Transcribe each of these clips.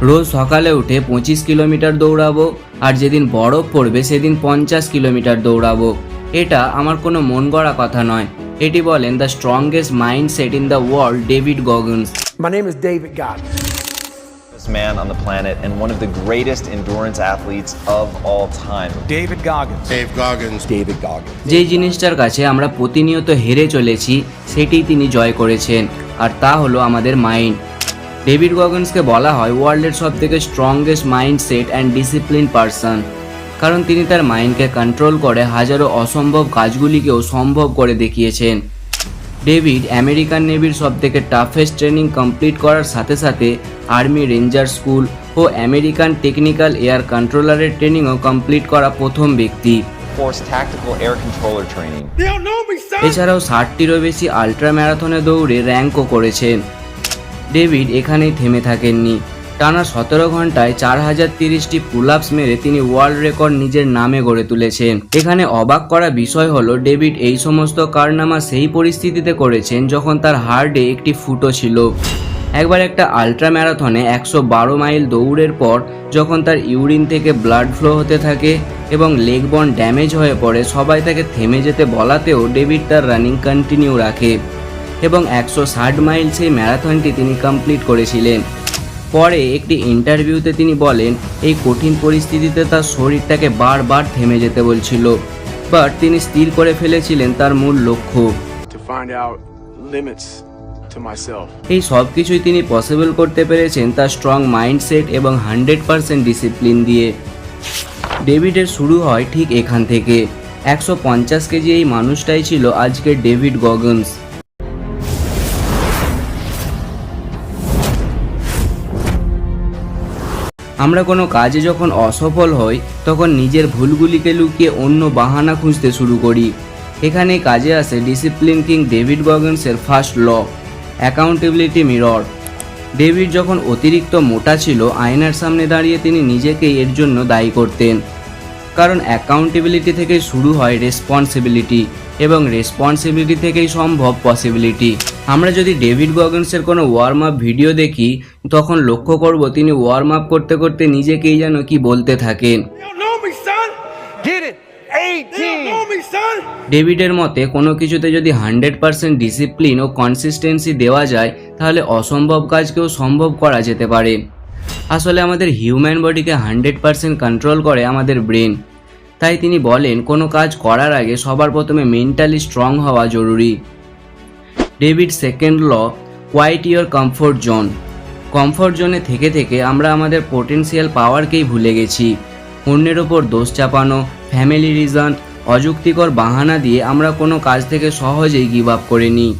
রোজ সকালে উঠে পঁচিশ কিলোমিটার দৌড়াবো আর যেদিন বরফ পড়বে সেদিন পঞ্চাশ কিলোমিটার দৌড়াবো এটা আমার কোনো মন গড়া কথা নয় এটি বলেন the strongest mind set in the world David Goggins My name is David Goggins. This man on the planet and one of the greatest endurance athletes of all time. David Goggins. Dave Goggins. David Goggins. যেই জিনিসটার কাছে আমরা প্রতিনিয়ত হেরে চলেছি সেটি তিনি জয় করেছেন আর তা হলো আমাদের মাইন্ড ডেভিড গগন্সকে বলা হয় ওয়ার্ল্ডের সব থেকে strongest mind set and discipline person কারণ তিনি তার মাইন্ডকে কন্ট্রোল করে হাজারো অসম্ভব কাজগুলিকেও সম্ভব করে দেখিয়েছেন। ডেভিড আমেরিকান নেভির সব থেকে টাফেস্ট ট্রেনিং কমপ্লিট করার সাথে সাথে আর্মি রেঞ্জার স্কুল ও আমেরিকান টেকনিক্যাল এয়ার কন্ট্রোলারের ট্রেনিংও কমপ্লিট করা প্রথম ব্যক্তি. এছাড়াও ষাটটিরও বেশি আল্ট্রা ম্যারাথনে দৌড়ে র্যাঙ্কও করেছেন। ডেভিড এখানেই থেমে থাকেননি। টানা সতেরো ঘন্টায় চার হাজার তিরিশটি পুল আপস মেরে তিনি ওয়ার্ল্ড রেকর্ড নিজের নামে গড়ে তুলেছেন। এখানে অবাক করা বিষয় হলো, ডেভিড এই সমস্ত কারনামা সেই পরিস্থিতিতে করেছেন যখন তার হার্টে একটি ফুটো ছিল। একবার একটা আল্ট্রা ম্যারাথনে একশো বারো মাইল দৌড়ের পর যখন তার ইউরিন থেকে ব্লাড ফ্লো হতে থাকে এবং লেগ বন ড্যামেজ হয়ে পড়ে, সবাই তাকে থেমে যেতে বলাতেও ডেভিড তার রানিং কন্টিনিউ রাখে। এবং একশো ষাট মাইল সেই ম্যারাথনটি তিনি কমপ্লিট করেছিলেন। পরে একটি ইন্টারভিউতে তিনি বলেন এই কঠিন পরিস্থিতিতে তার শরীরটাকে বারবার থেমে যেতে বলছিল বাট তিনি স্থির করে ফেলেছিলেন তার মূল লক্ষ্য. এই সব কিছুই তিনি পসিবল করতে পেরেছেন তার স্ট্রং মাইন্ডসেট এবং হান্ড্রেড পারসেন্ট ডিসিপ্লিন দিয়ে। ডেভিডের শুরু হয় ঠিক এখান থেকে। একশো পঞ্চাশ কেজি এই মানুষটাই ছিল আজকের ডেভিড গগন্স। আমরা কোনো কাজে যখন অসফল হই, তখন নিজের ভুলগুলিকে লুকিয়ে অন্য বাহানা খুঁজতে শুরু করি। এখানে কাজে আসে discipline king David গগন্সের first law accountability mirror David যখন অতিরিক্ত মোটা ছিল, আয়নার সামনে দাঁড়িয়ে তিনি নিজেকে এর জন্য দায়ী করতেন। কারণ অ্যাকাউন্টেবিলিটি থেকে শুরু হয় রেসপন্সিবিলিটি এবং রেসপন্সিবিলিটি থেকেই সম্ভব পসিবিলিটি আমরা যদি ডেভিড গগন্সের কোনো ওয়ার্ম আপ ভিডিও দেখি তখন লক্ষ্য করব তিনি ওয়ার্ম আপ করতে করতে নিজেকেই যেন কি বলতে থাকেন। Get it. 18. ডেভিডের মতে কোনো কিছুতে যদি হান্ড্রেড পার্সেন্ট ডিসিপ্লিন ও কনসিস্টেন্সি দেওয়া যায় তাহলে অসম্ভব কাজকেও সম্ভব করা যেতে পারে। আসলে আমাদের হিউম্যান বডিকে হান্ড্রেড পার্সেন্ট কন্ট্রোল করে আমাদের ব্রেন তাই তিনি বলেন কোনো কাজ করার আগে সবার প্রথমে মেন্টালি স্ট্রং হওয়া জরুরি। David second law quiet your comfort zone comfort জোনে থেকে থেকে আমরা আমাদের পোটেন্সিয়াল পাওয়ারকেই ভুলে গেছি। অন্যের ওপর দোষ চাপানো ফ্যামিলি রিজন অযুক্তিকর বাহানা দিয়ে আমরা কোনো কাজ থেকে সহজেই গিভ আপ করে নিই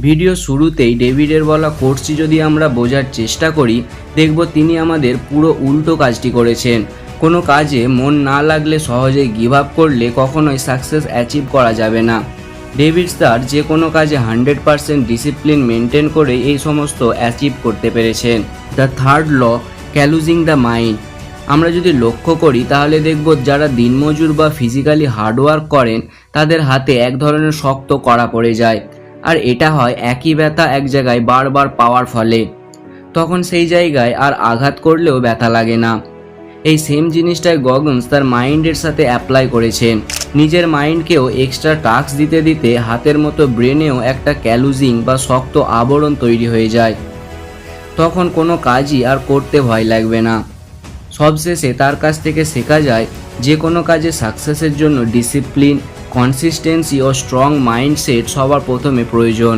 ভিডিও শুরুতেই ডেভিডের বলা কোর্সটি যদি আমরা বোঝার চেষ্টা করি, দেখব তিনি আমাদের পুরো উল্টো কাজটি করেছেন। কোনো কাজে মন না লাগলে সহজেই গিভ আপ করলে কখনোই সাকসেস অ্যাচিভ করা যাবে না। ডেভিড স্টার যে কোনো কাজে হান্ড্রেড পারসেন্ট ডিসিপ্লিন মেনটেন করে এই সমস্ত অ্যাচিভ করতে পেরেছেন। The third law, callousing the mind. আমরা যদি লক্ষ্য করি, তাহলে দেখব যারা দিনমজুর বা ফিজিক্যালি হার্ডওয়ার্ক করেন, তাদের হাতে এক ধরনের শক্ত করা পড়ে যায়। আর এটা হয় একই ব্যথা এক জায়গায় বারবার পাওয়ার ফলে। তখন সেই জায়গায় আর আঘাত করলেও ব্যথা লাগে না। এই সেম জিনিসটাই গগন্স তার মাইন্ডের সাথে অ্যাপ্লাই করেছেন। নিজের মাইন্ডকেও এক্সট্রা টাস্ক দিতে দিতে হাতের মতো ব্রেনেও একটা ক্যালুজিং বা শক্ত আবরণ তৈরি হয়ে যায়। তখন কোনো কাজই আর করতে ভয় লাগবে না। সবশেষে তার কাছ থেকে শেখা যায়, যে কোনো কাজে সাকসেসের জন্য ডিসিপ্লিন কনসিস্টেন্সি ও স্ট্রং মাইন্ডসেট সবার প্রথমে প্রয়োজন।